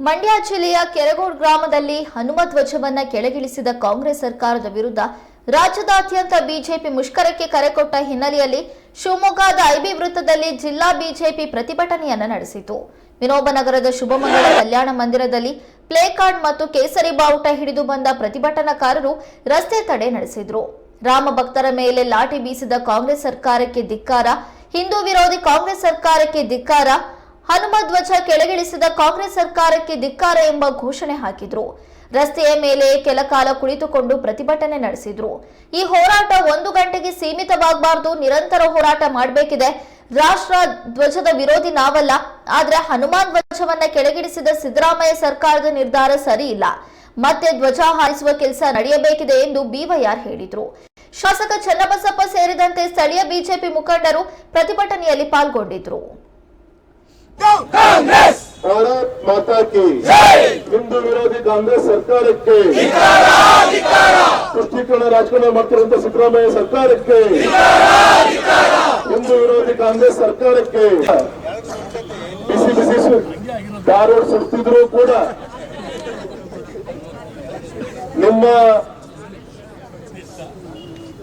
ಮಂಡ್ಯ ಜಿಲ್ಲೆಯ ಕೆರಗೋಡ್ ಗ್ರಾಮದಲ್ಲಿ ಹನುಮ ಧ್ವಜವನ್ನ ಕೆಳಗಿಳಿಸಿದ ಕಾಂಗ್ರೆಸ್ ಸರ್ಕಾರದ ವಿರುದ್ಧ ರಾಜ್ಯದಾದ್ಯಂತ ಬಿಜೆಪಿ ಮುಷ್ಕರಕ್ಕೆ ಕರೆ ಕೊಟ್ಟ ಹಿನ್ನೆಲೆಯಲ್ಲಿ ಶಿವಮೊಗ್ಗದ ಐಬಿ ವೃತ್ತದಲ್ಲಿ ಜಿಲ್ಲಾ ಬಿಜೆಪಿ ಪ್ರತಿಭಟನೆಯನ್ನ ನಡೆಸಿತು. ವಿನೋಬನಗರದ ಶುಭಮಂಗಳ ಕಲ್ಯಾಣ ಮಂದಿರದಲ್ಲಿ ಪ್ಲೇ ಕಾರ್ಡ್ ಮತ್ತು ಕೇಸರಿ ಬಾವುಟ ಹಿಡಿದು ಬಂದ ಪ್ರತಿಭಟನಾಕಾರರು ರಸ್ತೆ ತಡೆ ನಡೆಸಿದ್ರು. ರಾಮ ಭಕ್ತರ ಮೇಲೆ ಲಾಠಿ ಬೀಸಿದ ಕಾಂಗ್ರೆಸ್ ಸರ್ಕಾರಕ್ಕೆ ಧಿಕ್ಕಾರ, ಹಿಂದೂ ವಿರೋಧಿ ಕಾಂಗ್ರೆಸ್ ಸರ್ಕಾರಕ್ಕೆ ಧಿಕ್ಕಾರ ಹನುಮ ಧ್ವಜ ಕೆಳಗಿಳಿಸಿದ ಕಾಂಗ್ರೆಸ್ ಸರ್ಕಾರಕ್ಕೆ ಧಿಕ್ಕಾರ ಎಂಬ ಘೋಷಣೆ ಹಾಕಿದ್ರು. ರಸ್ತೆಯ ಮೇಲೆ ಕೆಲ ಕಾಲ ಕುಳಿತುಕೊಂಡು ಪ್ರತಿಭಟನೆ ನಡೆಸಿದ್ರು. ಈ ಹೋರಾಟ ಒಂದು ಗಂಟೆಗೆ ಸೀಮಿತವಾಗಬಾರದು, ನಿರಂತರ ಹೋರಾಟ ಮಾಡಬೇಕಿದೆ. ರಾಷ್ಟ್ರ ಧ್ವಜದ ವಿರೋಧಿ ನಾವಲ್ಲ, ಆದ್ರೆ ಹನುಮಾನ್ ಧ್ವಜವನ್ನ ಕೆಳಗಿಳಿಸಿದ ಸಿದ್ದರಾಮಯ್ಯ ಸರ್ಕಾರದ ನಿರ್ಧಾರ ಸರಿ ಇಲ್ಲ. ಮತ್ತೆ ಧ್ವಜ ಹಾರಿಸುವ ಕೆಲಸ ನಡೆಯಬೇಕಿದೆ ಎಂದು ಬಿವೈಆರ್ ಹೇಳಿದ್ರು. ಶಾಸಕ ಚನ್ನಬಸಪ್ಪ ಸೇರಿದಂತೆ ಸ್ಥಳೀಯ ಬಿಜೆಪಿ ಮುಖಂಡರು ಪ್ರತಿಭಟನೆಯಲ್ಲಿ ಪಾಲ್ಗೊಂಡಿದ್ರು. ಭಾರತ್ ಮಾತಾ ಕಿ ಹಿಂದೂ ವಿರೋಧಿ ಕಾಂಗ್ರೆಸ್ ಸರ್ಕಾರಕ್ಕೆ ಪುಷ್ಟೀಕರಣ ರಾಜಕಾರಣ ಮಾಡ್ತಿರುವಂತ ಸಿದ್ದರಾಮಯ್ಯ ಸರ್ಕಾರಕ್ಕೆ ಹಿಂದೂ ವಿರೋಧಿ ಕಾಂಗ್ರೆಸ್ ಸರ್ಕಾರಕ್ಕೆ ಬಿಸಿ ಬಿಸಿ ಧಾರವಾಡ ಸುಡ್ತಿದ್ರು ಕೂಡ ನಿಮ್ಮ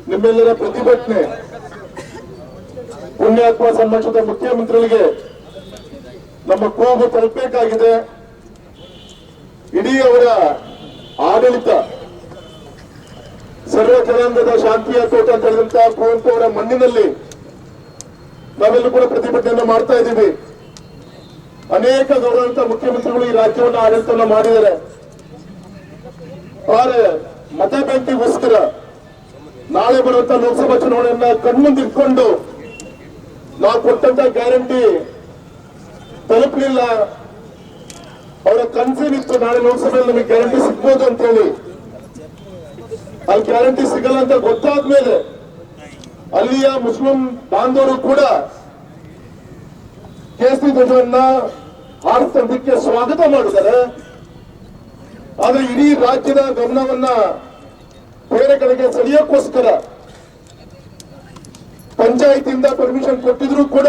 ನಿಮ್ಮೆಲ್ಲರ ಪ್ರತಿಭಟನೆ ಪುಣ್ಯಾತ್ಮ ಸಂಬಂಧಿಸಿದ ಮುಖ್ಯಮಂತ್ರಿಗಳಿಗೆ ನಮ್ಮ ಕೋಪ ತಲುಪಬೇಕಾಗಿದೆ. ಇಡೀ ಅವರ ಆಡಳಿತ ಸರ್ವ ಜನಾಂಗದ ಶಾಂತಿಯ ತೋಟ ಅಂತ ಕುವೆಂಪು ಅವರ ಮಣ್ಣಿನಲ್ಲಿ ನಾವೆಲ್ಲರೂ ಕೂಡ ಪ್ರತಿಭಟನೆಯನ್ನು ಮಾಡ್ತಾ ಇದ್ದೀವಿ. ಅನೇಕ ಗೌರವಂತ ಮುಖ್ಯಮಂತ್ರಿಗಳು ಈ ರಾಜ್ಯವನ್ನು ಆಡಳಿತವನ್ನು ಮಾಡಿದ್ದಾರೆ. ಆದರೆ ಮತ ಬ್ಯಾಂಕಿಗೋಸ್ಕರ ನಾಳೆ ಬರುವಂತ ಲೋಕಸಭಾ ಚುನಾವಣೆಯನ್ನ ಕಣ್ಮುಂದಿಟ್ಕೊಂಡು ನಾವು ಕೊಟ್ಟಂತ ಗ್ಯಾರಂಟಿ ತಲುಪಲಿಲ್ಲ. ಅವರ ಇತ್ತು. ನಾಳೆ ಲೋಕಸಭೆಯಲ್ಲಿ ನಮಗೆ ಗ್ಯಾರಂಟಿ ಸಿಗ್ಬೋದು ಅಂತ ಹೇಳಿ ಅಲ್ಲಿ ಗ್ಯಾರಂಟಿ ಸಿಗಲ್ಲ ಅಂತ ಗೊತ್ತಾದ್ಮೇಲೆ ಅಲ್ಲಿಯ ಮುಸ್ಲಿಂ ಬಾಂಧವರು ಕೂಡ ಕೇಸರಿ ಧ್ವಜವನ್ನ ಹಾರಿಸೋದಕ್ಕೆ ಸ್ವಾಗತ ಮಾಡಿದ್ದಾರೆ. ಆದ್ರೆ ಇಡೀ ರಾಜ್ಯದ ಗಮನವನ್ನ ಬೇರೆ ಕಡೆಗೆ ಸೆಳೆಯೋಕ್ಕೋಸ್ಕರ ಪಂಚಾಯತಿಯಿಂದ ಪರ್ಮಿಷನ್ ಕೊಟ್ಟಿದ್ರು ಕೂಡ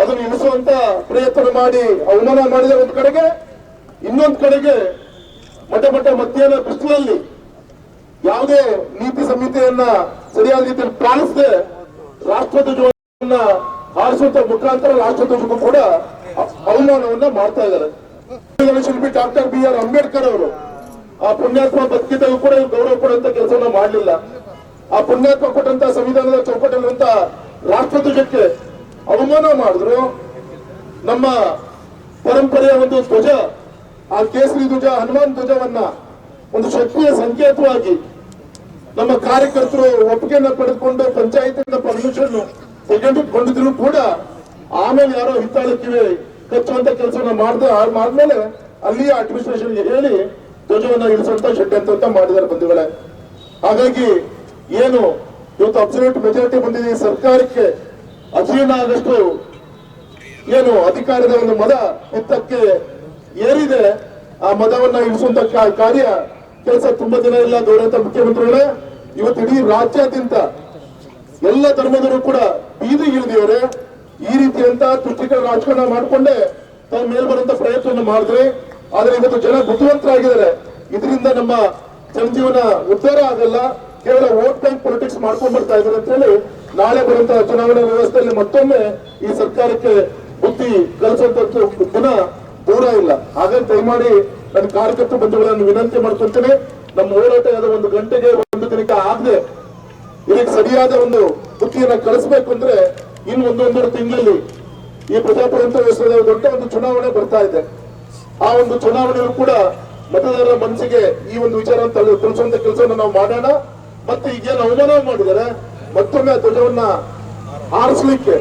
ಅದನ್ನು ಇಳಿಸುವಂತ ಪ್ರಯತ್ನ ಮಾಡಿ ಅವಮಾನ ಮಾಡಿದ ಒಂದು ಕಡೆಗೆ, ಇನ್ನೊಂದು ಕಡೆಗೆ ಮಠ ಮಠ ಮಧ್ಯಾಹ್ನ ಬಿಸಿಲಲ್ಲಿ ಯಾವುದೇ ನೀತಿ ಸಂಹಿತೆಯನ್ನ ಸರಿಯಾದ ರೀತಿಯಲ್ಲಿ ಪಾಲಿಸದೆ ರಾಷ್ಟ್ರಧ್ವಜವನ್ನ ಹಾರಿಸುವಂತ ಮುಖಾಂತರ ರಾಷ್ಟ್ರಧ್ವಜಕ್ಕೂ ಕೂಡ ಅವಮಾನವನ್ನ ಮಾಡ್ತಾ ಇದ್ದಾರೆ. ಶಿಲ್ಪಿ ಡಾಕ್ಟರ್ ಬಿ ಆರ್ ಅಂಬೇಡ್ಕರ್ ಅವರು ಆ ಪುಣ್ಯಾತ್ಮ ಬದುಕಿದಾಗ ಕೂಡ ಗೌರವ ಕೊಡುವಂತ ಕೆಲಸವನ್ನ ಮಾಡಲಿಲ್ಲ. ಆ ಪುಣ್ಯಾತ್ಮ ಕೊಟ್ಟಂತ ಸಂವಿಧಾನದ ಚೌಕಟ್ಟಲ್ಲಿರುವಂತ ರಾಷ್ಟ್ರಧ್ವಜಕ್ಕೆ ಅವಮಾನ ಮಾಡಿದ್ರು. ನಮ್ಮ ಪರಂಪರೆಯ ಒಂದು ಧ್ವಜ, ಆ ಕೇಸರಿ ಧ್ವಜ, ಹನುಮಾನ್ ಧ್ವಜವನ್ನ ಒಂದು ಶಕ್ತಿಯ ಸಂಕೇತವಾಗಿ ನಮ್ಮ ಕಾರ್ಯಕರ್ತರು ಒಪ್ಪಿಗೆಯನ್ನ ಪಡೆದುಕೊಂಡು ಪಂಚಾಯತಿಂದ ಪರ್ಮಿಷನ್ ತೆಗೆದುಕೊಂಡಿದ್ರು ಕೂಡ ಆಮೇಲೆ ಯಾರೋ ಹಿತ್ತಾಳಕ್ಕಿವೆ ಕಚ್ಚುವಂತ ಕೆಲಸವನ್ನ ಮಾಡ್ದ ಮಾಡ್ಮೇಲೆ ಅಲ್ಲಿಯ ಅಡ್ಮಿನಿಸ್ಟ್ರೇಷನ್ ಹೇಳಿ ಧ್ವಜವನ್ನ ಇಳಿಸುವಂತ ಷಡ್ಯಂತ್ರ ಮಾಡಿದ್ದಾರೆ ಬಂಧುಗಳೇ. ಹಾಗಾಗಿ ಏನು ಇವತ್ತು ಅಬ್ಸಲ್ಯೂಟ್ ಮೆಜಾರಿಟಿ ಬಂದಿದೆ ಸರ್ಕಾರಕ್ಕೆ ಅಜೀರ್ಣ ಆದಷ್ಟು ಏನು ಅಧಿಕಾರದ ಒಂದು ಮದ ಎತ್ತಕ್ಕೆ ಏರಿದೆ. ಆ ಮದವನ್ನ ಇಳಿಸುವಂತ ಕಾರ್ಯ ಕೆಲಸ ತುಂಬಾ ದಿನ ಇಲ್ಲ ದೊರೆಯಂತ ಮುಖ್ಯಮಂತ್ರಿಗಳೇ. ಇವತ್ತು ಇಡೀ ರಾಜ್ಯಾದ್ಯಂತ ಎಲ್ಲ ಧರ್ಮದವರು ಕೂಡ ಬೀದಿ ಇಳಿದಿದ್ದಾರೆ. ಈ ರೀತಿಯಂತ ತುಷ್ಟೀಕರಣ ರಾಜಕಾರಣ ಮಾಡಿಕೊಂಡೇ ತಾವು ಮೇಲ್ ಬರುವಂತ ಪ್ರಯತ್ನವನ್ನು ಮಾಡಿದ್ರೆ. ಆದ್ರೆ ಇವತ್ತು ಜನ ಬುದ್ಧಿವಂತರಾಗಿದ್ದಾರೆ. ಇದರಿಂದ ನಮ್ಮ ಜನಜೀವನ ಉದ್ಧಾರ ಆಗಲ್ಲ. ಕೇವಲ ವೋಟ್ ಬ್ಯಾಂಕ್ ಪೊಲಿಟಿಕ್ಸ್ ಮಾಡ್ಕೊಂಡ್ ಬರ್ತಾ ಇದ್ದಾರೆ ಅಂತ ಹೇಳಿ ನಾಳೆ ಬರುವಂತಹ ಚುನಾವಣಾ ವ್ಯವಸ್ಥೆಯಲ್ಲಿ ಮತ್ತೊಮ್ಮೆ ಈ ಸರ್ಕಾರಕ್ಕೆ ಬುದ್ಧಿ ಕಲಿಸುವಂತ ಗುಣ ದೂರ ಇಲ್ಲ. ಹಾಗಾಗಿ ದಯಮಾಡಿ ನನ್ನ ಕಾರ್ಯಕರ್ತ ಬಂಧುಗಳನ್ನು ವಿನಂತಿ ಮಾಡ್ಕೊಂತೇನೆ ನಮ್ಮ ಹೋರಾಟ ಯಾವುದೋ ಒಂದು ಗಂಟೆಗೆ ಒಂದು ದಿನಕ್ಕೆ ಆಗದೆ ಇದಕ್ಕೆ ಸರಿಯಾದ ಒಂದು ಬುದ್ಧಿಯನ್ನು ಕಳಿಸ್ಬೇಕು ಅಂದ್ರೆ ಇನ್ನು ಒಂದೊಂದೆರಡು ತಿಂಗಳಲ್ಲಿ ಈ ಪ್ರಜಾಪ್ರಭುತ್ವ ವ್ಯವಸ್ಥೆ ದೊಡ್ಡ ಒಂದು ಚುನಾವಣೆ ಬರ್ತಾ ಇದೆ. ಆ ಒಂದು ಚುನಾವಣೆಯಲ್ಲೂ ಕೂಡ ಮತದಾರರ ಮನಸ್ಸಿಗೆ ಈ ಒಂದು ವಿಚಾರ ತಿಳಿಸುವಂತ ಕೆಲಸವನ್ನು ನಾವು ಮಾಡೋಣ. ಮತ್ತೆ ಈಗೇನು ಅವಮಾನ ಮಾಡಿದ್ದಾರೆ ಮತ್ತೊಮ್ಮೆ ಧ್ವಜವನ್ನ ಆರಿಸ್ಲಿಕ್ಕೆ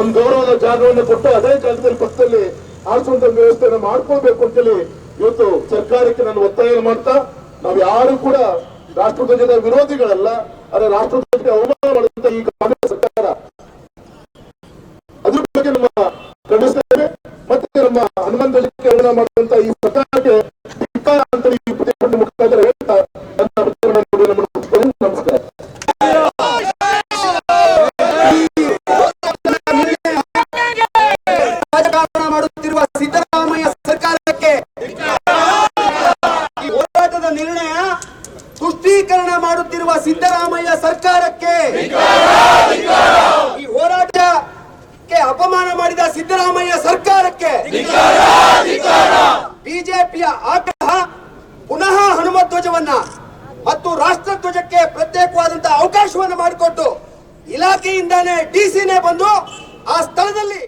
ಒಂದು ಗೌರವದ ಜಾಗವನ್ನು ಕೊಟ್ಟು ಅದೇ ಜಾಗದಲ್ಲಿ ಪಕ್ಕದಲ್ಲಿ ಆರಿಸುವಂತ ವ್ಯವಸ್ಥೆಯನ್ನು ಮಾಡ್ಕೋಬೇಕು ಅಂತೇಳಿ ಇವತ್ತು ಸರ್ಕಾರಕ್ಕೆ ನಾನು ಒತ್ತಾಯ ಮಾಡ್ತಾ, ನಾವು ಯಾರು ಕೂಡ ರಾಷ್ಟ್ರಧ್ವಜದ ವಿರೋಧಿಗಳಲ್ಲ, ಆದರೆ ರಾಷ್ಟ್ರಧ್ವಜಕ್ಕೆ ಅವಮಾನ ಮಾಡುವಂತ ಈ ಕಾಂಗ್ರೆಸ್ ಸರ್ಕಾರ. ಅದ್ರ ಬಗ್ಗೆ ನಮ್ಮ ಸರ್ಕಾರಕ್ಕೆ ಈ ಹೋರಾಟಕ್ಕೆ ಅಪಮಾನ ಮಾಡಿದ ಸಿದ್ದರಾಮಯ್ಯ ಸರ್ಕಾರಕ್ಕೆ ಬಿಜೆಪಿಯ ಆಗ್ರಹ, ಪುನಃ ಹನುಮ ಧ್ವಜವನ್ನ ಮತ್ತು ರಾಷ್ಟ್ರ ಧ್ವಜಕ್ಕೆ ಪ್ರತ್ಯೇಕವಾದಂತಹ ಅವಕಾಶವನ್ನು ಮಾಡಿಕೊಟ್ಟು ಇಲಾಖೆಯಿಂದಾನೇ ಡಿಸಿನೇ ಬಂದು ಆ ಸ್ಥಳದಲ್ಲಿ